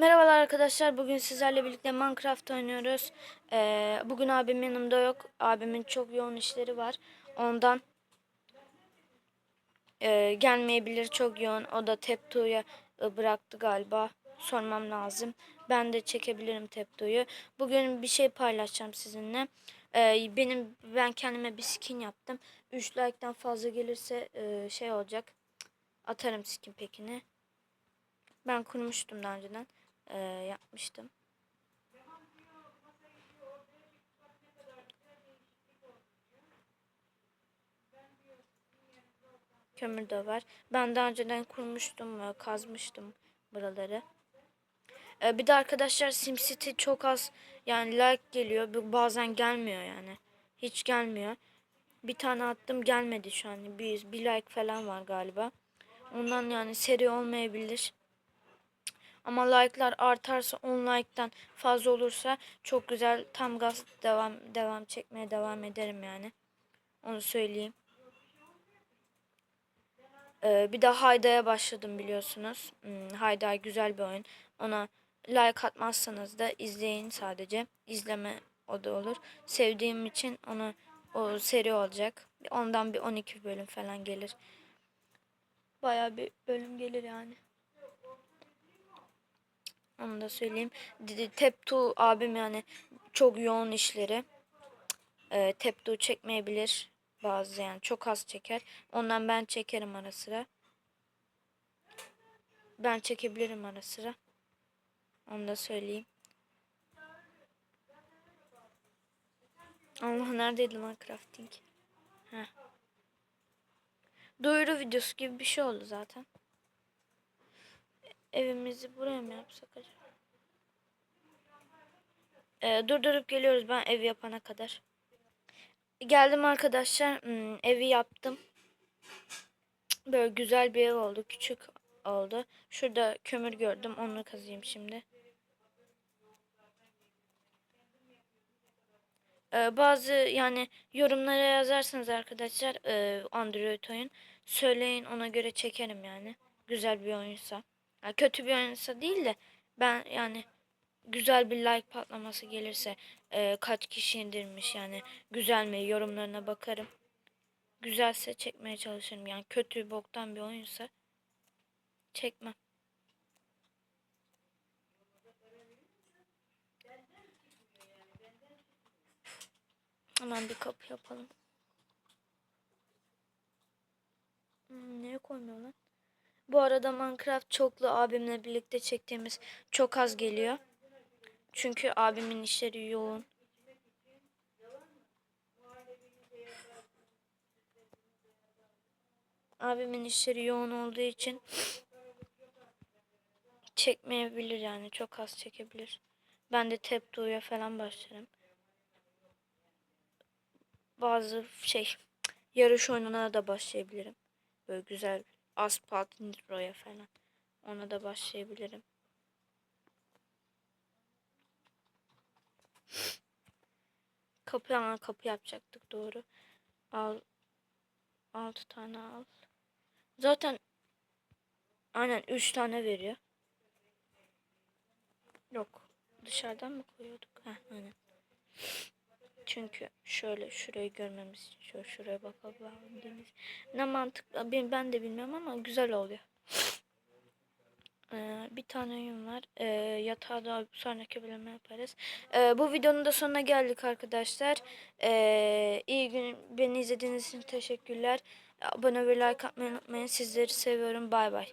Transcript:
Merhabalar arkadaşlar. Bugün sizlerle birlikte Minecraft oynuyoruz. Ee, bugün abim yanımda yok. Abimin çok yoğun işleri var. Ondan e, gelmeyebilir. Çok yoğun. O da Teptu'ya bıraktı galiba. Sormam lazım. Ben de çekebilirim Teptu'yu. Bugün bir şey paylaşacağım sizinle. Ee, benim ben kendime bir skin yaptım. 3 like'tan fazla gelirse e, şey olacak. Atarım skin pekini. Ben kurmuştum daha önceden. Ee, yapmıştım. Kömür de var. Ben daha önceden kurmuştum, e, kazmıştım buraları. Ee, bir de arkadaşlar SimCity çok az yani like geliyor. Bazen gelmiyor yani. Hiç gelmiyor. Bir tane attım gelmedi şu an. Bir, bir like falan var galiba. Ondan yani seri olmayabilir. Ama like'lar artarsa 10 like'tan fazla olursa çok güzel tam gaz devam devam çekmeye devam ederim yani. Onu söyleyeyim. Ee, bir de Hayda'ya başladım biliyorsunuz. Hmm, Hayda güzel bir oyun. Ona like atmazsanız da izleyin sadece. İzleme o da olur. Sevdiğim için onu o seri olacak. Ondan bir 12 bölüm falan gelir. Baya bir bölüm gelir yani. Onu da söyleyeyim. Teptu abim yani çok yoğun işleri. E, Teptu çekmeyebilir. Bazı yani çok az çeker. Ondan ben çekerim ara sıra. Ben çekebilirim ara sıra. Onu da söyleyeyim. Allah neredeydi Minecrafting? Heh. Duyuru videosu gibi bir şey oldu zaten. Evimizi buraya mı yapsak acaba? Ee, durdurup geliyoruz ben ev yapana kadar. Geldim arkadaşlar. Hmm, evi yaptım. Böyle güzel bir ev oldu. Küçük oldu. Şurada kömür gördüm. Onu kazıyım şimdi. Ee, bazı yani yorumlara yazarsanız arkadaşlar e, Android oyun söyleyin ona göre çekerim yani. Güzel bir oyunsa. Yani kötü bir oyunsa değil de ben yani güzel bir like patlaması gelirse e, kaç kişi indirmiş yani güzel mi yorumlarına bakarım. Güzelse çekmeye çalışırım yani kötü boktan bir oyunsa çekmem. Hemen bir kapı yapalım. Hmm, neye koymuyor lan? Bu arada Minecraft çoklu abimle birlikte çektiğimiz çok az geliyor. Çünkü abimin işleri yoğun. Abimin işleri yoğun olduğu için çekmeyebilir yani çok az çekebilir. Ben de Teptu'ya falan başlarım. Bazı şey yarış oyununa da başlayabilirim. Böyle güzel Asphalt Nitro'ya falan. Ona da başlayabilirim. Kapı ama kapı yapacaktık doğru. Al. Altı tane al. Zaten aynen üç tane veriyor. Yok. Dışarıdan mı koyuyorduk? Heh, aynen. Çünkü şöyle şurayı görmemiz için şöyle şuraya bakabildiğimiz ne mantıklı ben, ben de bilmiyorum ama güzel oluyor. Ee, bir tane oyun var. Ee, yatağı da sonraki bölümde yaparız. Ee, bu videonun da sonuna geldik arkadaşlar. Ee, iyi gün beni izlediğiniz için teşekkürler. Abone ve like atmayı unutmayın. Sizleri seviyorum. Bay bay.